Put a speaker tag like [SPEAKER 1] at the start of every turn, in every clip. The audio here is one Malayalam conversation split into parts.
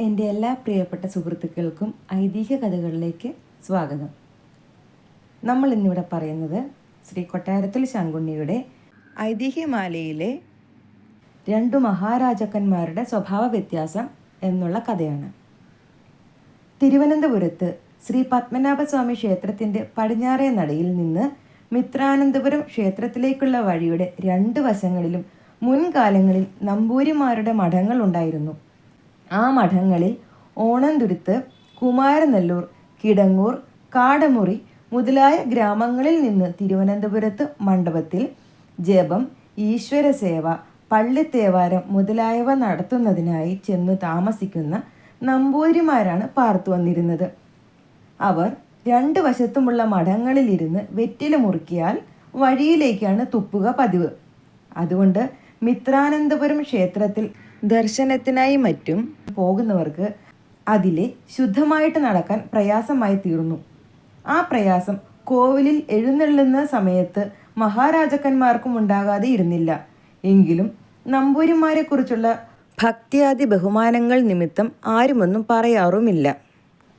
[SPEAKER 1] എന്റെ എല്ലാ പ്രിയപ്പെട്ട സുഹൃത്തുക്കൾക്കും ഐതിഹ്യ കഥകളിലേക്ക് സ്വാഗതം. നമ്മൾ ഇന്നിവിടെ പറയുന്നത് ശ്രീ കൊട്ടാരത്തിൽ ശങ്കുണ്ണിയുടെ ഐതിഹ്യമാലയിലെ രണ്ടു മഹാരാജാക്കന്മാരുടെ സ്വഭാവ വ്യത്യാസം എന്നുള്ള കഥയാണ്. തിരുവനന്തപുരത്ത് ശ്രീ പത്മനാഭസ്വാമി ക്ഷേത്രത്തിന്റെ പടിഞ്ഞാറേ നടയിൽ നിന്ന് മിത്രാനന്തപുരം ക്ഷേത്രത്തിലേക്കുള്ള വഴിയുടെ രണ്ട് വശങ്ങളിലും മുൻകാലങ്ങളിൽ നമ്പൂരിമാരുടെ മഠങ്ങൾ ഉണ്ടായിരുന്നു. ആ മഠങ്ങളിൽ ഓണന്തുരുത്ത് കുമാരനെല്ലൂർ കിടങ്ങൂർ കാടമുറി മുതലായ ഗ്രാമങ്ങളിൽ നിന്ന് തിരുവനന്തപുരത്ത് മണ്ഡപത്തിൽ ജപം ഈശ്വരസേവ പള്ളിത്തേവാരം മുതലായവ നടത്തുന്നതിനായി ചെന്നു താമസിക്കുന്ന നമ്പൂതിരിമാരാണ് പാർത്തു വന്നിരുന്നത്. അവർ രണ്ട് വശത്തുമുള്ള മഠങ്ങളിലിരുന്ന് വെറ്റില മുറുക്കിയാൽ വഴിയിലേക്കാണ് തുപ്പുക പതിവ്. അതുകൊണ്ട് മിത്രാനന്തപുരം ക്ഷേത്രത്തിൽ ദർശനത്തിനായി മറ്റും പോകുന്നവർക്ക് അതിലെ ശുദ്ധമായിട്ട് നടക്കാൻ പ്രയാസമായി തീർന്നു. ആ പ്രയാസം കോവിലിൽ എഴുന്നള്ളുന്ന സമയത്ത് മഹാരാജാക്കന്മാർക്കും ഉണ്ടാകാതെ ഇരുന്നില്ല. എങ്കിലും നമ്പൂരിമാരെക്കുറിച്ചുള്ള ഭക്തിയാദി ബഹുമാനങ്ങൾ നിമിത്തം ആരുമൊന്നും പറയാറുമില്ല.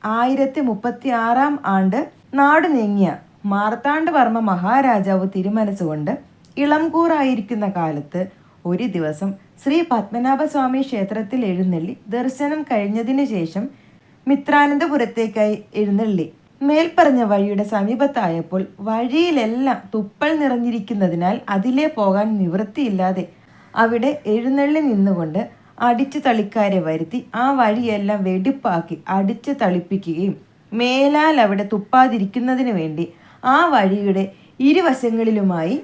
[SPEAKER 1] ആയിരത്തി മുപ്പത്തി ആറാം ആണ്ട് നാട് നീങ്ങിയ മാർത്താണ്ഡവർമ്മ മഹാരാജാവ് തിരുമനസുകൊണ്ട് ഇളംകൂറായിരിക്കുന്ന കാലത്ത് ഒരു ദിവസം ശ്രീ പത്മനാഭസ്വാമി ക്ഷേത്രത്തിൽ എഴുന്നള്ളി ദർശനം കഴിഞ്ഞതിന് ശേഷം മിത്രാനന്തപുരത്തേക്കായി എഴുന്നള്ളി. മേൽപ്പറഞ്ഞ വഴിയുടെ സമീപത്തായപ്പോൾ വഴിയിലെല്ലാം തുപ്പൽ നിറഞ്ഞിരിക്കുന്നതിനാൽ അതിലേ പോകാൻ നിവൃത്തിയില്ലാതെ അവിടെ എഴുന്നള്ളി നിന്നുകൊണ്ട് അടിച്ചു തളിക്കാരെ വരുത്തി ആ വഴിയെല്ലാം വെടിപ്പാക്കി അടിച്ചു തളിപ്പിക്കുകയും മേലാൽ അവിടെ തുപ്പാതിരിക്കുന്നതിന് വേണ്ടി ആ വഴിയുടെ ഇരുവശങ്ങളിലുമായി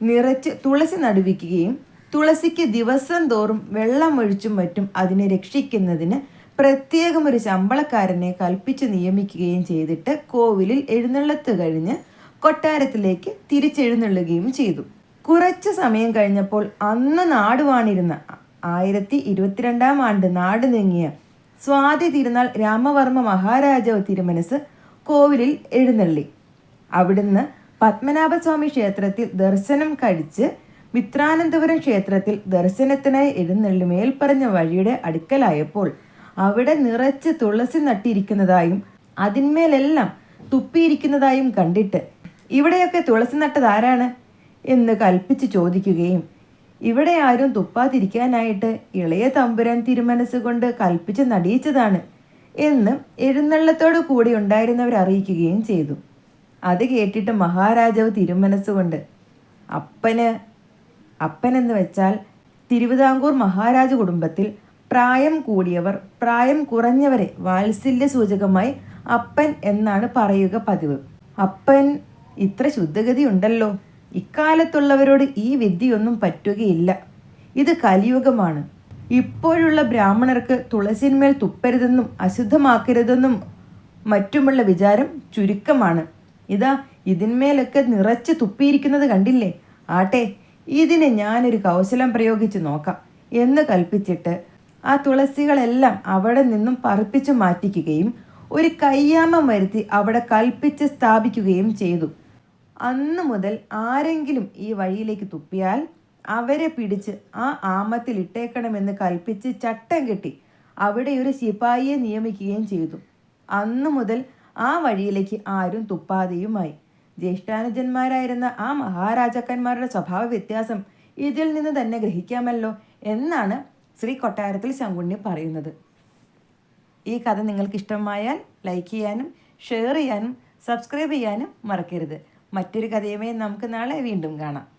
[SPEAKER 1] നിറച്ച് തുളസി നടുവിക്കുകയും തുളസിക്ക് ദിവസം തോറും വെള്ളമൊഴിച്ചും മറ്റും അതിനെ രക്ഷിക്കുന്നതിന് പ്രത്യേകം ഒരു ശമ്പളക്കാരനെ കൽപ്പിച്ച് നിയമിക്കുകയും ചെയ്തിട്ട് കോവിലിൽ എഴുന്നള്ളത്ത് കഴിഞ്ഞ് കൊട്ടാരത്തിലേക്ക് തിരിച്ചെഴുന്നള്ളുകയും ചെയ്തു. കുറച്ച് സമയം കഴിഞ്ഞപ്പോൾ അന്ന് നാടുവാണിരുന്ന ആയിരത്തി ഇരുപത്തിരണ്ടാം ആണ്ട് നാട് നീങ്ങിയ സ്വാതി തിരുനാൾ രാമവർമ്മ മഹാരാജാവ് തിരുമനസ് കോവിലിൽ എഴുന്നള്ളി. അവിടുന്ന് പത്മനാഭസ്വാമി ക്ഷേത്രത്തിൽ ദർശനം കഴിച്ച് മിത്രാനന്തപുരം ക്ഷേത്രത്തിൽ ദർശനത്തിനായി എഴുന്നള്ളി മേൽപ്പറഞ്ഞ വഴിയുടെ അടുക്കലായപ്പോൾ അവിടെ നിറച്ച് തുളസി നട്ടിരിക്കുന്നതായും അതിന്മേലെല്ലാം തുപ്പിയിരിക്കുന്നതായും കണ്ടിട്ട് ഇവിടെയൊക്കെ തുളസി നട്ടത് ആരാണ് എന്ന് കൽപ്പിച്ച് ചോദിക്കുകയും ഇവിടെ ആരും തുപ്പാതിരിക്കാനായിട്ട് ഇളയ തമ്പുരാൻ തിരുമനസ് കൊണ്ട് കൽപ്പിച്ച് നടിയിച്ചതാണ് എന്ന് എഴുന്നള്ളത്തോടു കൂടി ഉണ്ടായിരുന്നവർ അറിയിക്കുകയും ചെയ്തു. അത് കേട്ടിട്ട് മഹാരാജാവ് തിരുമനസ്സുകൊണ്ട് അപ്പന് അപ്പനെന്ന് വെച്ചാൽ തിരുവിതാംകൂർ മഹാരാജ കുടുംബത്തിൽ പ്രായം കൂടിയവർ പ്രായം കുറഞ്ഞവരെ വാത്സല്യ സൂചകമായി അപ്പൻ എന്നാണ് പറയുക പതിവ്. അപ്പൻ ഇത്ര ശുദ്ധഗതി ഉണ്ടല്ലോ. ഇക്കാലത്തുള്ളവരോട് ഈ വിദ്യയൊന്നും പറ്റുകയില്ല. ഇത് കലിയുഗമാണ്. ഇപ്പോഴുള്ള ബ്രാഹ്മണർക്ക് തുളസിന്മേൽ തുപ്പരുതെന്നും അശുദ്ധമാക്കരുതെന്നും മറ്റുമുള്ള വിചാരം ചുരുക്കമാണ്. ഇതാ ഇതിന്മേലൊക്കെ നിറച്ച് തുപ്പിയിരിക്കുന്നത് കണ്ടില്ലേ? ആട്ടെ ഇതിന് ഞാനൊരു കൗശലം പ്രയോഗിച്ചു നോക്കാം എന്ന് കൽപ്പിച്ചിട്ട് ആ തുളസികളെല്ലാം അവിടെ നിന്നും പറപ്പിച്ചു മാറ്റിക്കുകയും ഒരു കയ്യാമം വരുത്തി അവിടെ കൽപ്പിച്ച് സ്ഥാപിക്കുകയും ചെയ്തു. അന്നു മുതൽ ആരെങ്കിലും ഈ വഴിയിലേക്ക് തുപ്പിയാൽ അവരെ പിടിച്ച് ആ ആമത്തിൽ ഇട്ടേക്കണമെന്ന് കൽപ്പിച്ച് ചട്ടം കെട്ടി അവിടെ ഒരു ശിപായിയെ നിയമിക്കുകയും ചെയ്തു. അന്നു മുതൽ ആ വഴിയിലേക്ക് ആരും തുപ്പാതെയുമായി. ജ്യേഷ്ഠാനുജന്മാരായിരുന്ന ആ മഹാരാജാക്കന്മാരുടെ സ്വഭാവ വ്യത്യാസം ഇതിൽ നിന്ന് തന്നെ ഗ്രഹിക്കാമല്ലോ എന്നാണ് ശ്രീ കൊട്ടാരത്തിൽ ശങ്കുണ്ണി പറയുന്നത്. ഈ കഥ നിങ്ങൾക്ക് ഇഷ്ടമായാൽ ലൈക്ക് ചെയ്യാനും ഷെയർ ചെയ്യാനും സബ്സ്ക്രൈബ് ചെയ്യാനും മറക്കരുത്. മറ്റൊരു കഥയുമായി നമുക്ക് നാളെ വീണ്ടും കാണാം.